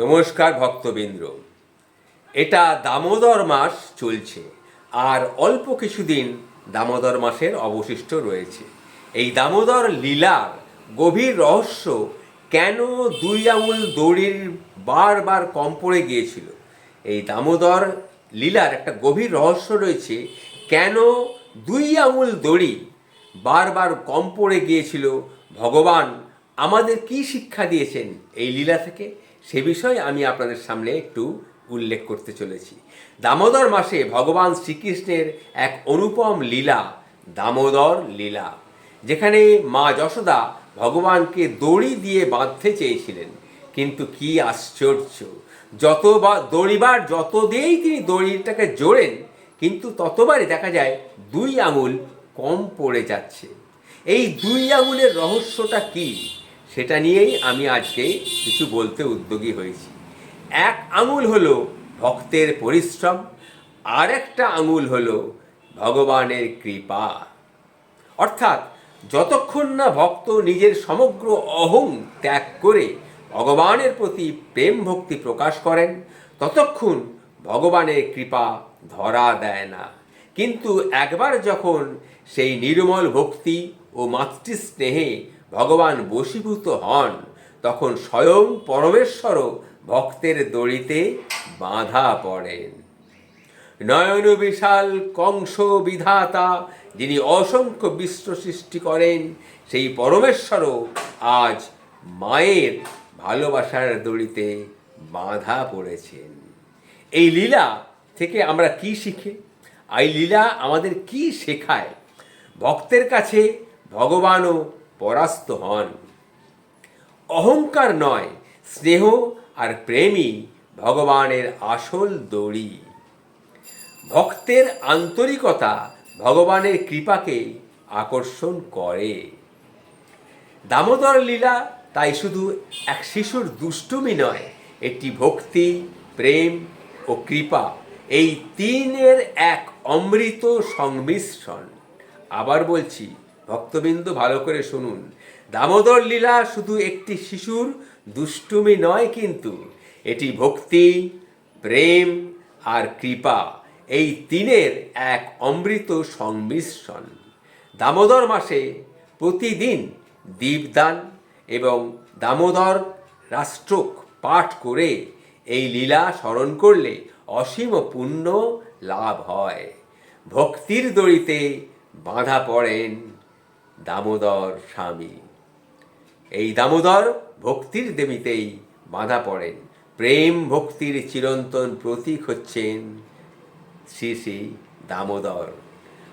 নমস্কার ভক্তবৃন্দ। এটা দামোদর মাস চলছে, আর অল্প কিছুদিন দামোদর মাসের অবশিষ্ট রয়েছে। এই দামোদর লীলার গভীর রহস্য কেন দুই আঙুল দড়ির বারবার কম পড়ে গিয়েছিল? এই দামোদর লীলার একটা গভীর রহস্য রয়েছে, কেন দুই আঙুল দড়ি বারবার কম পড়ে গিয়েছিল? ভগবান আমাদের কি শিক্ষা দিয়েছেন এই লীলা থেকে? সে বিষয়ে আমি আপনাদের সামনে একটু উল্লেখ করতে চলেছি। দামোদর মাসে ভগবান শ্রীকৃষ্ণের এক অনুপম লীলা, দামোদর লীলা, যেখানে মা যশোদা ভগবানকে দড়ি দিয়ে বাঁধতে চেয়েছিলেন। কিন্তু কি আশ্চর্য যতবার দড়িবার যত দিয়েই তিনি দড়িটাকে জোড়েন, কিন্তু ততবারই দেখা যায় দুই আঙুল কম পড়ে যাচ্ছে। এই দুই আঙুলের রহস্যটা কি? সেটা নিয়েই আমি আজকে কিছু বলতে উদ্যোগী হয়েছি। এক আঙুল হলো ভক্তের পরিশ্রম আর একটা আঙুল হলো ভগবানের কৃপা। অর্থাৎ যতক্ষণ না ভক্ত নিজের সমগ্র অহং ত্যাগ করে ভগবানের প্রতি প্রেম ভক্তি প্রকাশ করেন, ততক্ষণ ভগবানের কৃপা ধরা দেয় না। কিন্তু একবার যখন সেই নির্মল ভক্তি ও মাতৃস্নেহে ভগবান বশীভূত হন, তখন স্বয়ং পরমেশ্বরও ভক্তের দড়িতে বাঁধা পড়েন। নয়ন বিশাল কংস বিধাতা যিনি অসংখ্য বিশ্ব সৃষ্টি করেন, সেই পরমেশ্বরও আজ মায়ের ভালোবাসার দড়িতে বাঁধা পড়েছেন। এই লীলা থেকে আমরা কি শিখি? এই লীলা আমাদের কি শেখায়? ভক্তের কাছে ভগবানও পরাস্ত হন। অহংকার নয়, স্নেহ আর প্রেমই ভগবানের আসল দড়ি। ভক্তের আন্তরিকতা ভগবানের কৃপাকে আকর্ষণ করে। দামোদর লীলা তাই শুধু এক শিশুর দুষ্টুমি নয় একটি ভক্তি, প্রেম ও কৃপা, এই তিনের এক অমৃত সংমিশ্রণ। আবার বলছি ভক্তবিন্দু ভালো করে শুনুন। দামোদর লীলা শুধু একটি শিশুর দুষ্টুমি নয় কিন্তু, এটি ভক্তি, প্রেম আর কৃপা, এই তিনের এক অমৃত সংমিশ্রণ। দামোদর মাসে প্রতিদিন দীপদান এবং দামোদর রাষ্ট্রক পাঠ করে এই লীলা স্মরণ করলে অসীম পুণ্য লাভ হয়। ভক্তির দড়িতে বাঁধা পড়েন দামোদর স্বামী। এই দামোদর ভক্তির দেবীতেই বাঁধা পড়েন। প্রেম ভক্তির চিরন্তন প্রতীক হচ্ছেন শ্রী শ্রী দামোদর।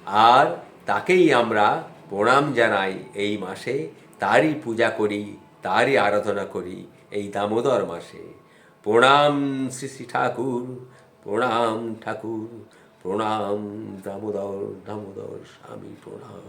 আর তাকেই আমরা প্রণাম জানাই এই মাসে। তারই পূজা করি, তারই আরাধনা করি এই দামোদর মাসে। প্রণাম শ্রী শ্রী ঠাকুর, প্রণাম ঠাকুর, প্রণাম দামোদর দামোদর স্বামী প্রণাম।